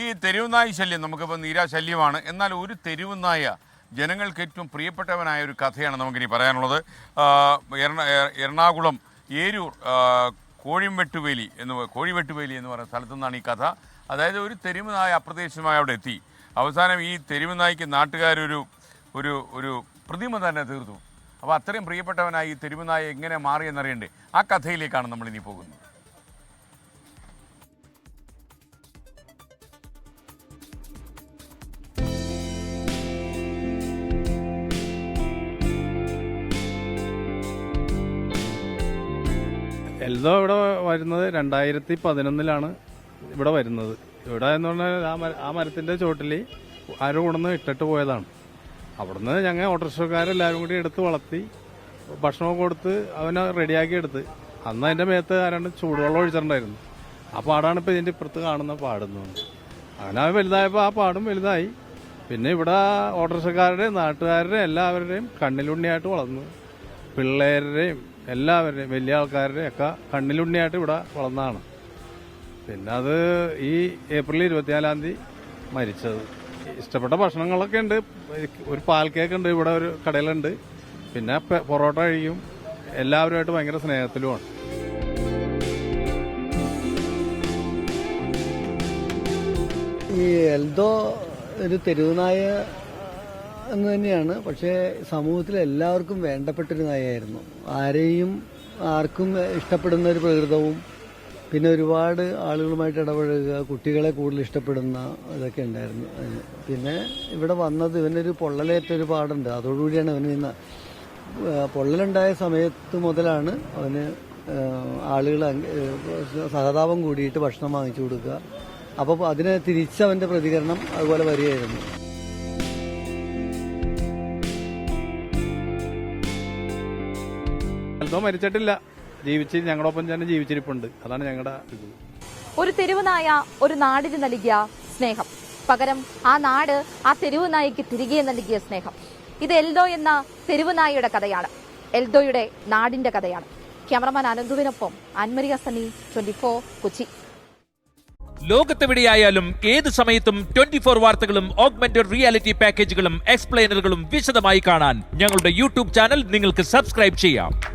ഈ തെരുവുനായി ശല്യം നമുക്കിപ്പോൾ നീരാ ശല്യമാണ്. എന്നാൽ ഒരു തെരുവുനായ ജനങ്ങൾക്ക് ഏറ്റവും പ്രിയപ്പെട്ടവനായ ഒരു കഥയാണ് നമുക്കിനി പറയാനുള്ളത്. എറണാകുളം ഏരൂർ ആ, കോഴിവെട്ടുവേലി എന്ന് കോഴിവെട്ടുവേലി എന്ന് പറയുന്ന സ്ഥലത്തു നിന്നാണ് ഈ കഥ. അതായത് ഒരു തെരുവുനായ അപ്രതീക്ഷിതമായി അവിടെ എത്തി. അവസാനം ഈ തെരുവുനായ്ക്ക് നാട്ടുകാരൊരു ഒരു ഒരു പ്രതിമ തന്നെ തീർത്തു. അപ്പോൾ അത്രയും പ്രിയപ്പെട്ടവനായി ഈ തെരുവുനായ എങ്ങനെ മാറിയെന്നറിയണ്ടേ ആ കഥയിലേക്കാണ് നമ്മളിനി പോകുന്നത്. എൽദോ ഇവിടെ വരുന്നത് രണ്ടായിരത്തി പതിനൊന്നിലാണ് ഇവിടെ വരുന്നത്. ഇവിടെ എന്ന് പറഞ്ഞാൽ ആ മര ആ മരത്തിന്റെ ചോട്ടിൽ ആരോ കൊണ്ടുവന്ന് ഇട്ടിട്ട് പോയതാണ്. അവിടുന്ന് ഞങ്ങൾ ഓട്ടോറിക്ഷക്കാരെല്ലാവരും കൂടി എടുത്ത് വളർത്തി ഭക്ഷണമൊക്കെ കൊടുത്ത് അവനെ റെഡിയാക്കി എടുത്ത്. അന്ന് അതിന്റെ മേത്ത് ആരാണ്ട് ചൂടുവെള്ളം ഒഴിച്ചിട്ടുണ്ടായിരുന്നു. ആ പാടാണ് ഇപ്പോൾ ഇതിന്റെ ഇപ്പുറത്ത് കാണുന്ന പാടുന്നത് അങ്ങനെ അവൻ വലുതായപ്പോൾ ആ പാടും വലുതായി. പിന്നെ ഇവിടെ ഓട്ടോറിക്ഷക്കാരുടെയും നാട്ടുകാരുടെയും എല്ലാവരുടെയും കണ്ണിലുണ്ണിയായിട്ട് വളർന്നു. പിള്ളേരുടെയും എല്ലാവരുടെയും വലിയ ആൾക്കാരുടെയും ഒക്കെ കണ്ണിലുണ്ണിയായിട്ട് ഇവിടെ വളർന്നതാണ്. പിന്നെ അത് ഈ ഏപ്രിൽ ഇരുപത്തിനാലാം തീയതി മരിച്ചത്. ഇഷ്ടപ്പെട്ട ഭക്ഷണങ്ങളൊക്കെ ഉണ്ട്. ഒരു പാൽ കേക്ക് ഉണ്ട് ഇവിടെ ഒരു കടയിലുണ്ട്. പിന്നെ പൊറോട്ട കഴിക്കും എല്ലാവരുമായിട്ട് ഭയങ്കര സ്നേഹത്തിലുമാണ്. ഈ എൽദോ ഒരു തെരുവുനായ എന്ന് തന്നെയാണ്. പക്ഷേ സമൂഹത്തിൽ എല്ലാവർക്കും വേണ്ടപ്പെട്ടൊരു നായയായിരുന്നു ആരെയും ആർക്കും ഇഷ്ടപ്പെടുന്ന ഒരു പ്രകൃതവും പിന്നെ ഒരുപാട് ആളുകളുമായിട്ട് ഇടപഴകുക കുട്ടികളെ കൂടുതൽ ഇഷ്ടപ്പെടുന്ന ഇതൊക്കെ ഉണ്ടായിരുന്നു. പിന്നെ ഇവിടെ വന്നത് ഇവനൊരു പൊള്ളലേറ്റൊരു പാടുണ്ട്. അതോടുകൂടിയാണ് അവന് ഇന്ന് പൊള്ളലുണ്ടായ സമയത്ത് മുതലാണ് അവന് ആളുകൾ സഹതാപം കൂടിയിട്ട് ഭക്ഷണം വാങ്ങിച്ചു കൊടുക്കുക. അപ്പോൾ അതിനെ തിരിച്ചവന്റെ പ്രതികരണം അതുപോലെ വരികയായിരുന്നു. എൽദോ മരിച്ചിട്ടില്ല. ജീവിച്ച് ഞങ്ങളൊപ്പം തന്നെ ജീവിച്ചിരിപ്പുണ്ട്. അതാണ് ഞങ്ങളുടെ ഇത്. ഒരു തെരുവുനായ ഒരു നാടിന് നൽകിയ സ്നേഹം. പകരം ആ നാട് ആ തെരുവുനായയ്ക്ക് തിരികെ നൽകിയ സ്നേഹം. ഇത് എൽദോ എന്ന തെരുവുനായയുടെ കഥയാണ്. എൽദോയുടെ നാടിന്റെ കഥയാണ്. ക്യാമറമാൻ അനന്തുവിനൊപ്പം അൻമരിയ സണി ട്വന്റി ഫോർ കൊച്ചി. ലോകത്തെവിടെയായാലും ഏത് സമയത്തും ട്വന്റി ഫോർ വാർത്തകളും ഓഗ്മെന്റഡ് റിയാലിറ്റി പാക്കേജുകളും എക്സ്പ്ലെയിനറുകളും വിശദമായി കാണാൻ ഞങ്ങളുടെ യൂട്യൂബ് ചാനൽ നിങ്ങൾക്ക് സബ്സ്ക്രൈബ് ചെയ്യാം.